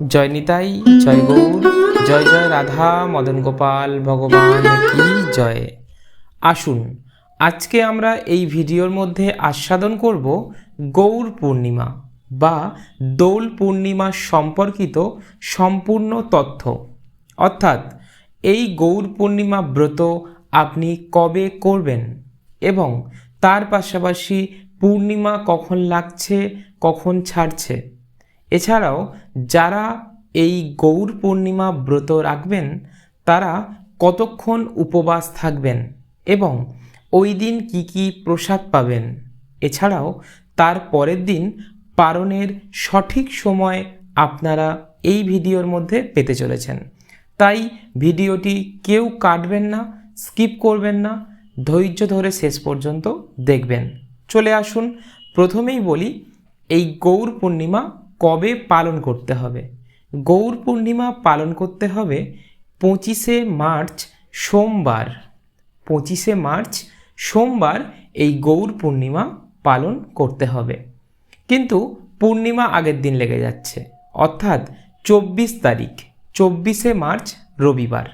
জয় নিতাই, জয় গৌর, জয় জয় রাধা, মদন গোপাল, ভগবান কি জয়। আসুন, আজকে আমরা এই ভিডিওর মধ্যে আস্বাদন করব গৌর পূর্ণিমা বা দোল পূর্ণিমা সম্পর্কিত সম্পূর্ণ তথ্য। অর্থাৎ, এই গৌর পূর্ণিমা ব্রত আপনি কবে করবেন এবং তার পাশাপাশি পূর্ণিমা কখন লাগছে, কখন ছাড়ছে এছাড়াও যারা এই গৌর পূর্ণিমা ব্রত রাখবেন, তারা কতক্ষণ উপবাস থাকবেন এবং ওই দিন কী কী প্রসাদ পাবেন? এছাড়াও তার পরের দিন পারণের সঠিক সময় আপনারা এই ভিডিওর মধ্যে পেতে চলেছেন। তাই ভিডিওটি কেউ কাটবেন না, স্কিপ করবেন না, ধৈর্য ধরে শেষ পর্যন্ত দেখবেন। চলে আসুন, প্রথমেই বলি, এই গৌর পূর্ণিমা কবে পালন করতে হবে? গৌর পূর্ণিমা পালন করতে হবে পঁচিশে মার্চ সোমবার। পঁচিশে মার্চ সোমবার এই গৌর পূর্ণিমা পালন করতে হবে। কিন্তু পূর্ণিমা আগের দিন লেগে যাচ্ছে, অর্থাৎ চব্বিশ তারিখ, চব্বিশে মার্চ রবিবার।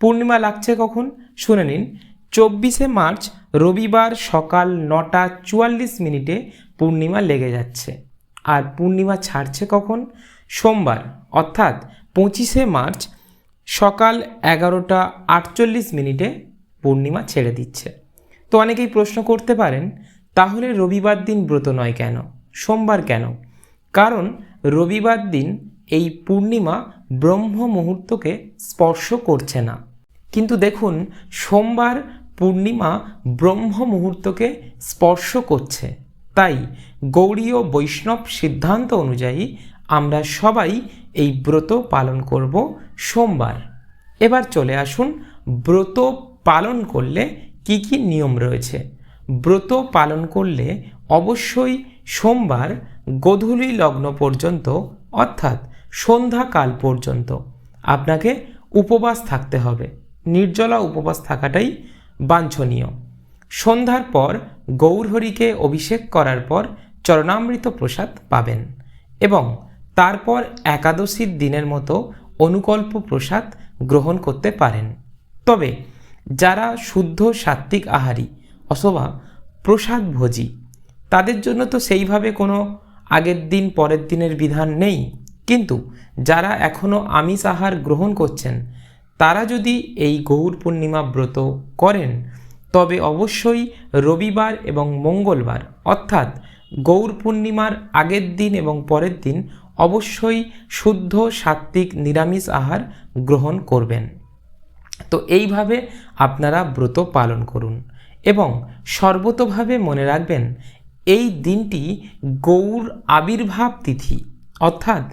পূর্ণিমা লাগছে কখন? শুনে নিন, চব্বিশে মার্চ রবিবার সকাল নটা চুয়াল্লিশ মিনিটে পূর্ণিমা লেগে যাচ্ছে। আর পূর্ণিমা ছাড়ছে কখন? সোমবার, অর্থাৎ পঁচিশে মার্চ সকাল এগারোটা আটচল্লিশ মিনিটে পূর্ণিমা ছেড়ে দিচ্ছে। তো অনেকেই প্রশ্ন করতে পারেন, তাহলে রবিবার দিন ব্রত নয় কেন? সোমবার কেন? কারণ রবিবার দিন এই পূর্ণিমা ব্রহ্ম মুহূর্তকে স্পর্শ করছে না। কিন্তু দেখুন, সোমবার পূর্ণিমা ব্রহ্ম মুহূর্তকে স্পর্শ করছে। তাই গৌড়ীয় বৈষ্ণব সিদ্ধান্ত অনুযায়ী আমরা সবাই এই ব্রত পালন করব সোমবার। এবার চলে আসুন ব্রত পালন করলে কি কি নিয়ম রয়েছে? ব্রত পালন করলে অবশ্যই সোমবার গোধূলি লগ্ন পর্যন্ত, অর্থাৎ সন্ধ্যাকাল পর্যন্ত আপনাকে উপবাস থাকতে হবে। নির্জলা উপবাস থাকাটাই বাঞ্ছনীয়। সন্ধ্যার পর গৌরহরিকে অভিষেক করার পর চরণামৃত প্রসাদ পাবেন এবং তারপর একাদশীর দিনের মতো অনুকল্প প্রসাদ গ্রহণ করতে পারেন। তবে যারা শুদ্ধ সাত্ত্বিক আহারী অথবা প্রসাদ ভোজী, তাদের জন্য তো সেইভাবে কোনো আগের দিন পরের দিনের বিধান নেই। কিন্তু যারা এখনও আমিষ আহার গ্রহণ করছেন, তারা যদি এই গৌর পূর্ণিমা ব্রত করেন তবে অবশ্যই রবিবার এবং মঙ্গলবার, অর্থাৎ গৌর পূর্ণিমার আগের দিন এবং পরের দিন অবশ্যই শুদ্ধ সাত্ত্বিক নিরামিষ আহার গ্রহণ করবেন। তো এইভাবে আপনারা ব্রত পালন করুন এবং সর্বতভাবে মনে রাখবেন, এই দিনটি গৌর আবির্ভাব তিথি, অর্থাৎ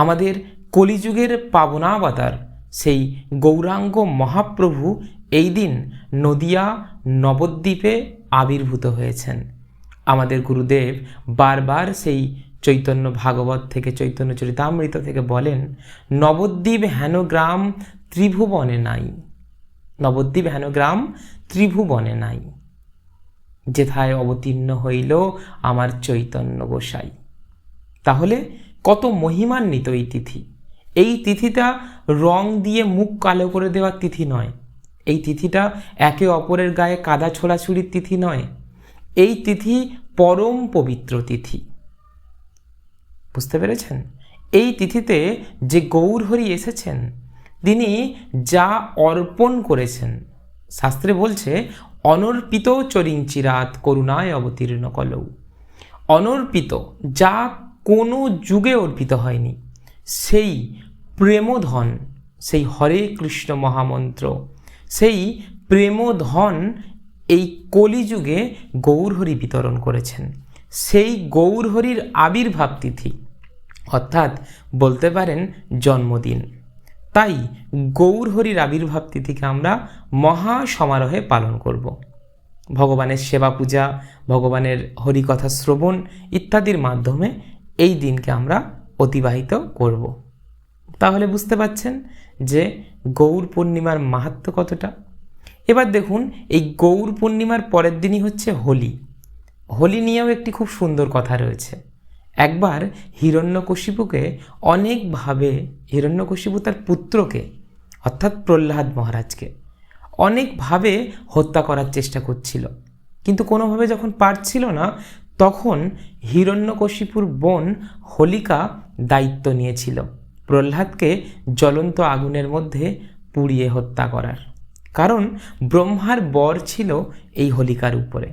আমাদের কলিযুগের পাবনাবতার সেই গৌরাঙ্গ মহাপ্রভু এই দিন নদিয়া নবদ্বীপে আবির্ভূত হয়েছেন। আমাদের গুরুদেব বারবার সেই চৈতন্য ভাগবত থেকে, চৈতন্য চরিতামৃত থেকে বলেন, নবদ্বীপ হেন গ্রাম ত্রিভুবনে নাই। নবদ্বীপ হেন গ্রাম ত্রিভুবনে নাই। যেথায় অবতীর্ণ হইল আমার চৈতন্য গোসাই। তাহলে কত মহিমান্বিত এই তিথি। এই তিথিটা রং দিয়ে মুখ কালো করে দেওয়ার তিথি নয়। এই তিথিটা একে অপরের গায়ে কাদা ছোড়াছুড়ির তিথি নয়। এই তিথি পরম পবিত্র তিথি। বুঝতে পেরেছেন? এই তিথিতে যে গৌরহরি এসেছেন, তিনি যা অর্পণ করেছেন, শাস্ত্রে বলছে, অনর্পিত চরিঞ্চিরাত করুণায় অবতীর্ণ কলৌ। অনর্পিত, যা কোনো যুগে অর্পিত হয়নি। সেই প্রেমধন, সেই হরে কৃষ্ণ মহামন্ত্র সেই প্রেমধন এই কলিযুগে গৌরহরি বিতরণ করেছেন। সেই গৌরহরির আবির্ভাব তিথি, অর্থাৎ বলতে পারেন জন্মদিন। তাই গৌরহরির আবির্ভাব তিথিকে আমরা মহা সমারোহে পালন করব। ভগবানের সেবা পূজা ভগবানের হরিকথা শ্রবণ ইত্যাদির মাধ্যমে এই দিনকে আমরা অতিবাহিত করব। তাহলে বুঝতে পাচ্ছেন যে গৌর পূর্ণিমার মাহাত্ম কতটা? এবার দেখুন, এই গৌর পূর্ণিমার পরের দিনই হচ্ছে হোলি। হোলি নিয়েও একটি খুব সুন্দর কথা রয়েছে। একবার হিরণ্যকশিপুকে অনেকভাবে, হিরণ্যকশিপু তার পুত্রকে, অর্থাৎ প্রহ্লাদ মহারাজকে, অনেকভাবে হত্যা করার চেষ্টা করছিল। কিন্তু কোনোভাবে যখন পারছিল না, তখন হিরণ্যকশিপুর বোন হোলিকা দায়িত্ব নিয়েছিল। প্রহ্লাদকে জ্বলন্ত আগুনের মধ্যে পুড়িয়ে হত্যা করার। কারণ ব্রহ্মার বর ছিল এই হোলিকার উপরে,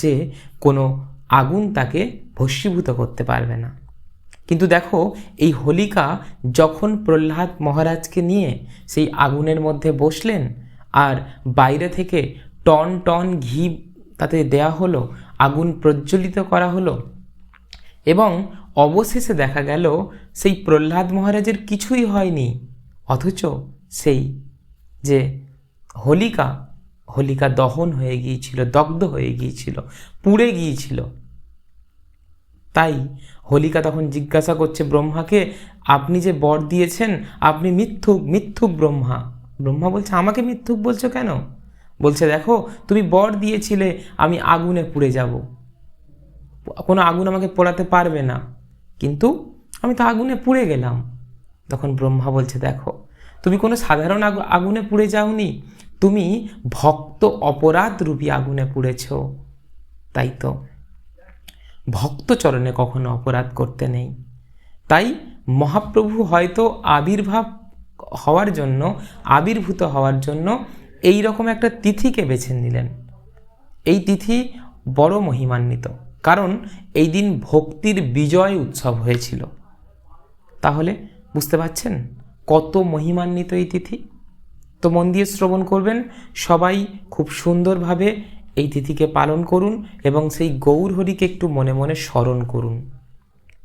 যে কোনো আগুন তাকে ভস্মীভূত করতে পারবে না। কিন্তু দেখো, এই হোলিকা যখন প্রহ্লাদ মহারাজকে নিয়ে সেই আগুনের মধ্যে বসলেন আর বাইরে থেকে টন টন ঘি তাতে দেয়া হলো, আগুন প্রজ্বলিত করা হলো এবং অবশেষে দেখা গেল সেই প্রহ্লাদ মহারাজের কিছুই হয়নি। অথচ সেই যে হোলিকা হোলিকা দহন হয়ে গিয়েছিল, দগ্ধ হয়ে গিয়েছিল, পুড়ে গিয়েছিল। তাই হোলিকা তখন জিজ্ঞাসা করছে ব্রহ্মাকে, আপনি যে বর দিয়েছেন, আপনি মিথ্যুক মিথ্যুক ব্রহ্মা। ব্রহ্মা বলছে, আমাকে মিথ্যুক বলছো কেন? বলছে, দেখো, তুমি বর দিয়েছিলে, আমি আগুনে পুড়ে যাব। কোনো আগুন আমাকে পোড়াতে পারবে না। কিন্তু আমি তো আগুনে পুড়ে গেলাম। তখন ব্রহ্মা বলছে, দেখো, তুমি কোনো সাধারণ আগু- আগুনে পুড়ে যাওনি। তুমি ভক্ত অপরাধ রূপী আগুনে পুড়েছ। তাই তো ভক্ত চরণে কখনো অপরাধ করতে নেই। তাই মহাপ্রভু হয়তো আবির্ভাব হওয়ার জন্য, আবির্ভূত হওয়ার জন্য এই রকম একটা তিথিকে বেছে নিলেন। এই তিথি বড় মহিমান্বিত। কারণ এই দিন ভক্তির বিজয় উৎসব হয়েছিল। তাহলে বুঝতে পারছেন কত মহিমান্বিত এই তিথি? তো মন দিয়ে শ্রবণ করবেন, সবাই খুব সুন্দরভাবে এই তিথিকে পালন করুন এবং সেই গৌর হরিকে একটু মনে মনে স্মরণ করুন।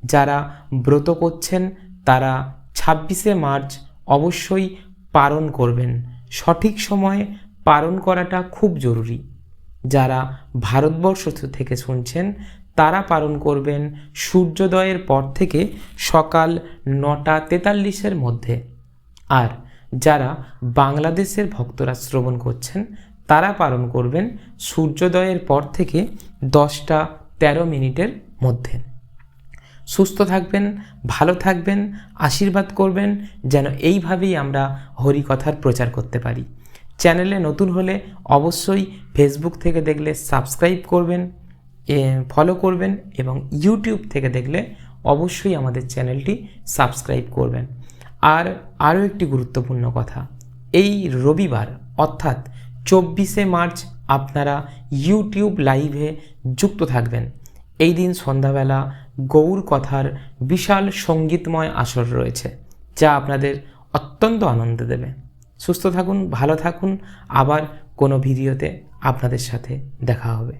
যারা ব্রত করছেন, তারা ছাব্বিশে মার্চ অবশ্যই পালন করবেন। সঠিক সময়ে পালন করাটা খুব জরুরি। যারা ভারতবর্ষ থেকে শুনছেন, তারা পালন করবেন সূর্যোদয়ের পর থেকে সকাল নটা তেতাল্লিশের মধ্যে। আর যারা বাংলাদেশের ভক্তরা শ্রবণ করছেন, তারা পালন করবেন সূর্যোদয়ের পর থেকে দশটা তেরো মিনিটের মধ্যে। সুস্থ থাকবেন, ভালো থাকবেন, আশীর্বাদ করবেন, যেন এইভাবেই আমরা হরিকথার প্রচার করতে পারি। চ্যানেলে নতুন হলে অবশ্যই ফেসবুক থেকে দেখলে সাবস্ক্রাইব করবেন ফলো করবেন এবং ইউটিউব থেকে দেখলে অবশ্যই আমাদের চ্যানেলটি সাবস্ক্রাইব করবেন। আর আরও একটি গুরুত্বপূর্ণ কথা, এই রবিবার অর্থাৎ চব্বিশে মার্চ আপনারা ইউটিউব লাইভে যুক্ত থাকবেন। এই দিন সন্ধ্যাবেলা গৌর কথার বিশাল সঙ্গীতময় আসর রয়েছে, যা আপনাদের অত্যন্ত আনন্দ দেবে। সুস্থ থাকুন ভালো থাকুন। আবার কোনো ভিডিওতে আপনাদের সাথে দেখা হবে।